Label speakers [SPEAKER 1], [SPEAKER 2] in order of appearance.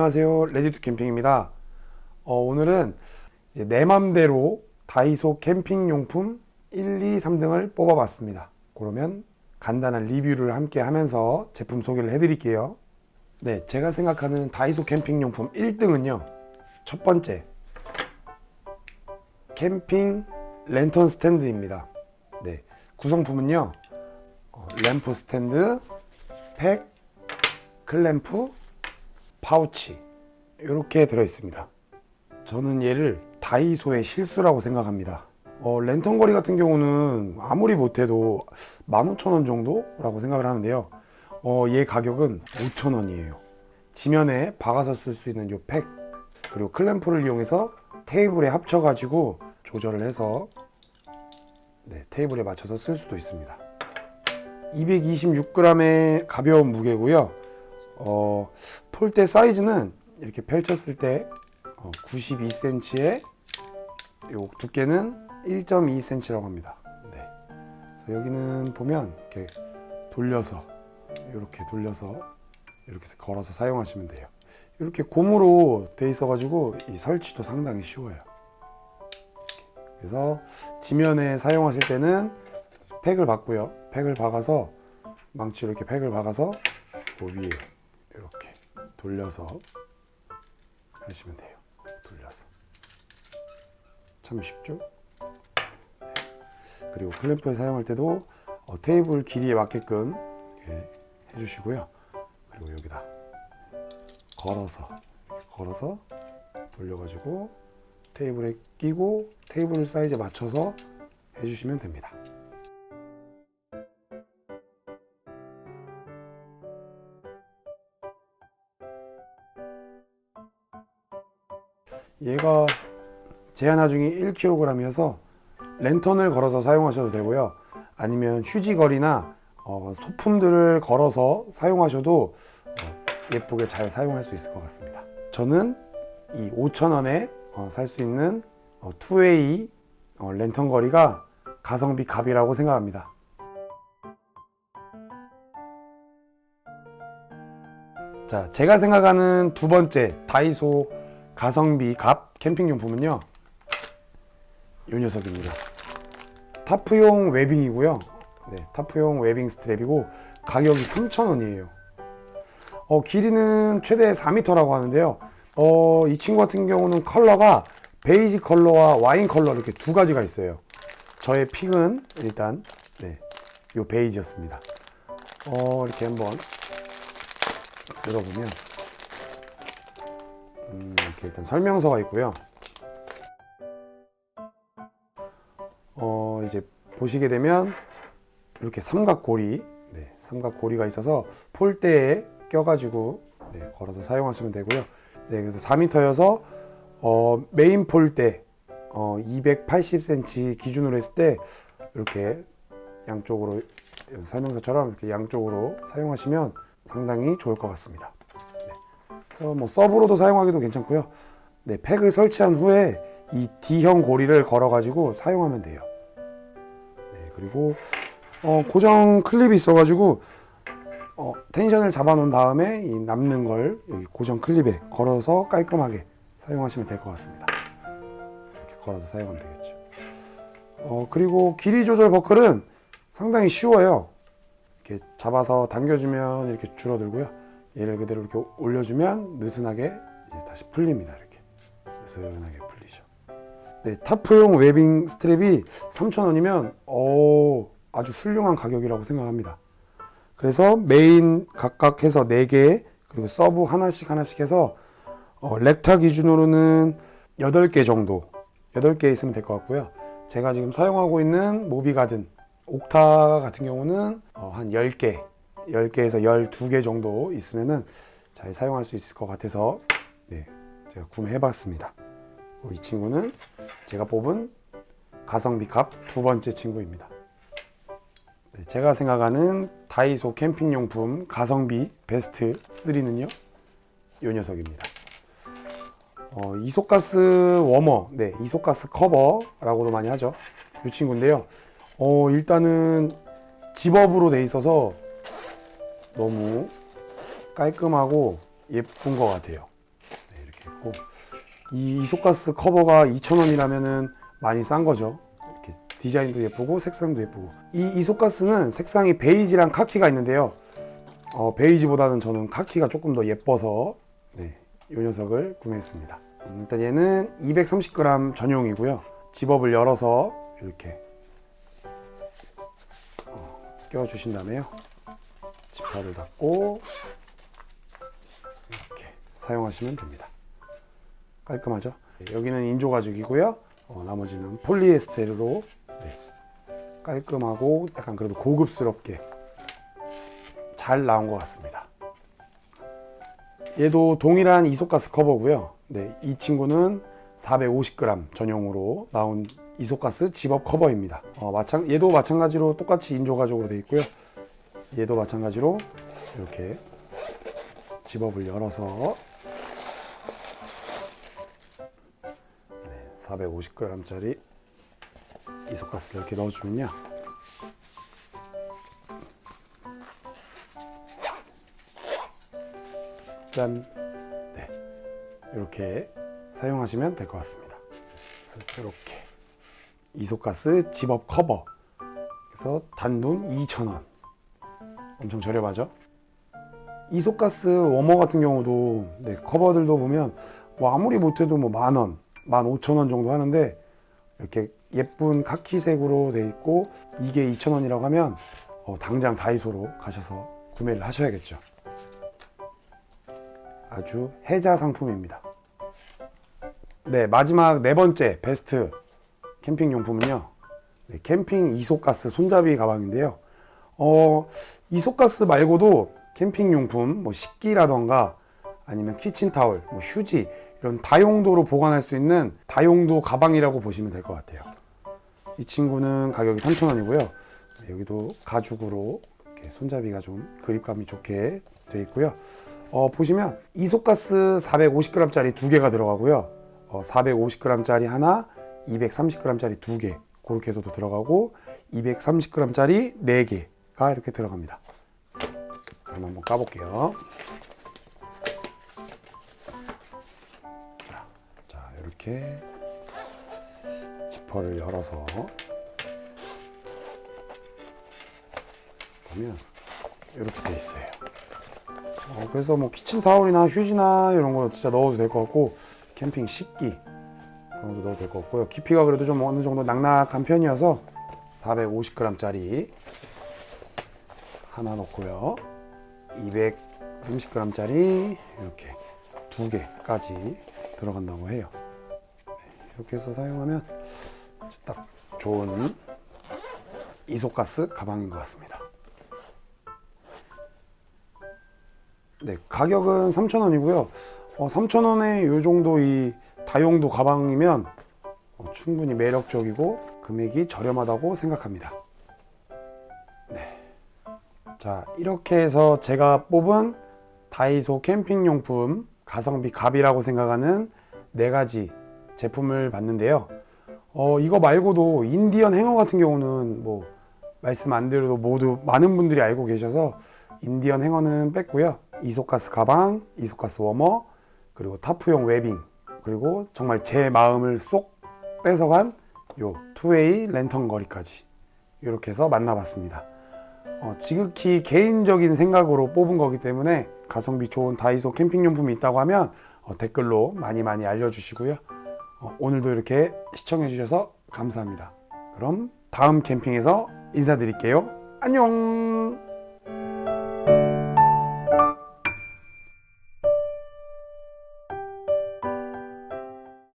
[SPEAKER 1] 안녕하세요. 레디투 캠핑입니다. 어, 오늘은 내 맘대로 다이소 캠핑용품 1, 2, 3등을 뽑아봤습니다. 그러면 간단한 리뷰를 함께 하면서 제품 소개를 해드릴게요. 네, 제가 생각하는 다이소 캠핑용품 1등은요. 첫 번째, 캠핑 랜턴 스탠드입니다. 네, 구성품은요. 어, 램프 스탠드, 팩, 클램프, 파우치 이렇게 들어 있습니다. 저는 얘를 다이소의 실수라고 생각합니다. 어, 랜턴 거리 같은 경우는 아무리 못해도 15,000원 정도라고 생각을 하는데요. 어, 얘 가격은 5,000원이에요. 지면에 박아서 쓸 수 있는 요 팩, 그리고 클램프를 이용해서 테이블에 합쳐가지고 조절을 해서 네, 테이블에 맞춰서 쓸 수도 있습니다. 226g의 가벼운 무게고요. 어, 폴대 사이즈는 이렇게 펼쳤을 때 92cm에 요 두께는 1.2cm라고 합니다. 네. 그래서 여기는 보면 이렇게 돌려서 이렇게 돌려서 이렇게 걸어서 사용하시면 돼요. 이렇게 고무로 돼 있어가지고 이 설치도 상당히 쉬워요. 그래서 지면에 사용하실 때는 팩을 박고요. 팩을 박아서 망치로 이렇게 팩을 박아서 그 위에 돌려서 하시면 돼요. 돌려서 참 쉽죠? 네. 그리고 클램프에 사용할 때도 어, 테이블 길이에 맞게끔 해주시고요. 그리고 여기다 걸어서 걸어서 돌려가지고 테이블에 끼고 테이블 사이즈에 맞춰서 해주시면 됩니다. 얘가 제한 하중이 1kg이어서 랜턴을 걸어서 사용하셔도 되고요. 아니면 휴지거리나 어, 소품들을 걸어서 사용하셔도 어, 예쁘게 잘 사용할 수 있을 것 같습니다. 저는 이 5,000원에 어, 살수 있는 어, 2웨이 어, 랜턴 거리가 가성비 갑이라고 생각합니다. 자, 제가 생각하는 두 번째 다이소 가성비 갑 캠핑용품은요. 이 녀석입니다. 타프용 웨빙이고요. 네, 타프용 웨빙 스트랩이고 가격이 3,000원이에요. 어, 길이는 최대 4m라고 하는데요. 어, 이 친구 같은 경우는 컬러가 베이지 컬러와 와인 컬러 이렇게 두 가지가 있어요. 저의 픽은 일단 네, 요 베이지였습니다. 어, 이렇게 한번 열어보면 음, 이렇게 일단 설명서가 있고요. 어, 이제 보시게 되면 이렇게 삼각고리, 네, 삼각고리가 있어서 폴대에 껴가지고 네, 걸어서 사용하시면 되고요. 네, 그래서 4m여서 어, 메인 폴대 어, 280cm 기준으로 했을 때 이렇게 양쪽으로 설명서처럼 이렇게 양쪽으로 사용하시면 상당히 좋을 것 같습니다. 그래서 뭐 서브로도 사용하기도 괜찮고요. 네, 팩을 설치한 후에 이 D형 고리를 걸어가지고 사용하면 돼요. 네, 그리고 어, 고정 클립이 있어가지고 어, 텐션을 잡아놓은 다음에 이 남는 걸 여기 고정 클립에 걸어서 깔끔하게 사용하시면 될 것 같습니다. 이렇게 걸어서 사용하면 되겠죠. 어, 그리고 길이 조절 버클은 상당히 쉬워요. 이렇게 잡아서 당겨주면 이렇게 줄어들고요. 얘를 그대로 이렇게 올려주면 느슨하게 다시 풀립니다. 이렇게 느슨하게 풀리죠. 네, 타프용 웨빙 스트랩이 3,000원이면 어, 아주 훌륭한 가격이라고 생각합니다. 그래서 메인 각각 해서 4개 그리고 서브 하나씩 하나씩 해서 어, 렉타 기준으로는 8개 정도 8개 있으면 될 것 같고요. 제가 지금 사용하고 있는 모비가든 옥타 같은 경우는 어, 한 10개 10개에서 12개 정도 있으면은 잘 사용할 수 있을 것 같아서 네, 제가 구매해 봤습니다. 이 친구는 제가 뽑은 가성비 값 두 번째 친구입니다. 네, 제가 생각하는 다이소 캠핑용품 가성비 베스트 3는요. 이 녀석입니다. 어, 이소가스 워머, 네, 이소가스 커버라고도 많이 하죠. 이 친구인데요. 어, 일단은 집업으로 돼 있어서 너무 깔끔하고 예쁜 것 같아요. 같고 이 이소가스 커버가 2,000원이라면은 많이 싼 거죠. 이렇게 디자인도 예쁘고 색상도 예쁘고 이 이소가스는 색상이 베이지랑 카키가 있는데요. 어, 베이지보다는 저는 카키가 조금 더 예뻐서 네, 이 녀석을 구매했습니다. 음, 일단 얘는 230g 전용이고요. 집업을 열어서 이렇게 어, 껴주신 다음에요. 지퍼를 닫고 이렇게 사용하시면 됩니다. 깔끔하죠? 네, 여기는 인조 가죽이고요. 어, 나머지는 폴리에스테르로 네, 깔끔하고 약간 그래도 고급스럽게 잘 나온 것 같습니다. 얘도 동일한 이소가스 커버고요. 네, 이 친구는 450g 전용으로 나온 이소가스 집업 커버입니다. 어, 마찬, 얘도 마찬가지로 똑같이 인조 가죽으로 되어 있고요. 얘도 마찬가지로 이렇게 집업을 열어서 네, 450g짜리 이소가스를 이렇게 넣어주면요. 짠. 네. 이렇게 사용하시면 될 것 같습니다. 그래서 이렇게 이소가스 집업 커버. 그래서 단돈 2,000원. 엄청 저렴하죠? 이소가스 워머 같은 경우도 네, 커버들도 보면 뭐 아무리 못해도 뭐 만 원, 만 오천 원 정도 하는데 이렇게 예쁜 카키색으로 돼 있고 이게 2천 원이라고 하면 어, 당장 다이소로 가셔서 구매를 하셔야겠죠. 아주 혜자 상품입니다. 네, 마지막 네 번째 베스트 캠핑 용품은요. 네, 캠핑 이소가스 손잡이 가방인데요. 어, 이소가스 말고도 캠핑 용품, 뭐 식기라던가 아니면 키친타올, 뭐 휴지 이런 다용도로 보관할 수 있는 다용도 가방이라고 보시면 될 것 같아요. 이 친구는 가격이 3,000원이고요. 여기도 가죽으로 손잡이가 좀 그립감이 좋게 되어 있고요. 어, 보시면 이소가스 450g짜리 두 개가 들어가고요. 어, 450g짜리 하나, 230g짜리 두 개. 그렇게 해서도 들어가고 230g짜리 네 개 가 이렇게 들어갑니다. 그럼 한번 까볼게요. 자, 이렇게 지퍼를 열어서 보면 이렇게 돼 있어요. 어, 그래서 뭐 키친 타올이나 휴지나 이런 거 진짜 넣어도 될 것 같고 캠핑 식기 그런 것도 넣어도 될 것 같고요. 깊이가 그래도 좀 어느 정도 낙낙한 편이어서 450g짜리 하나 넣고요. 230g짜리 이렇게 두 개까지 들어간다고 해요. 네, 이렇게 해서 사용하면 딱 좋은 이소가스 가방인 것 같습니다. 네, 가격은 3,000원이고요. 어, 3,000원에 이 정도 이 다용도 가방이면 어, 충분히 매력적이고 금액이 저렴하다고 생각합니다. 네. 자, 이렇게 해서 제가 뽑은 다이소 캠핑용품 가성비 갑이라고 생각하는 네 가지 제품을 봤는데요. 어, 이거 말고도 인디언 행어 같은 경우는 뭐 말씀 안 드려도 모두 많은 분들이 알고 계셔서 인디언 행어는 뺐고요. 이소가스 가방, 이소가스 워머, 그리고 타프용 웨빙, 그리고 정말 제 마음을 쏙 뺏어간 요 투웨이 랜턴 거리까지 이렇게 해서 만나봤습니다. 어, 지극히 개인적인 생각으로 뽑은 거기 때문에 가성비 좋은 다이소 캠핑용품이 있다고 하면 어, 댓글로 많이 많이 알려주시고요. 어, 오늘도 이렇게 시청해주셔서 감사합니다. 그럼 다음 캠핑에서 인사드릴게요. 안녕!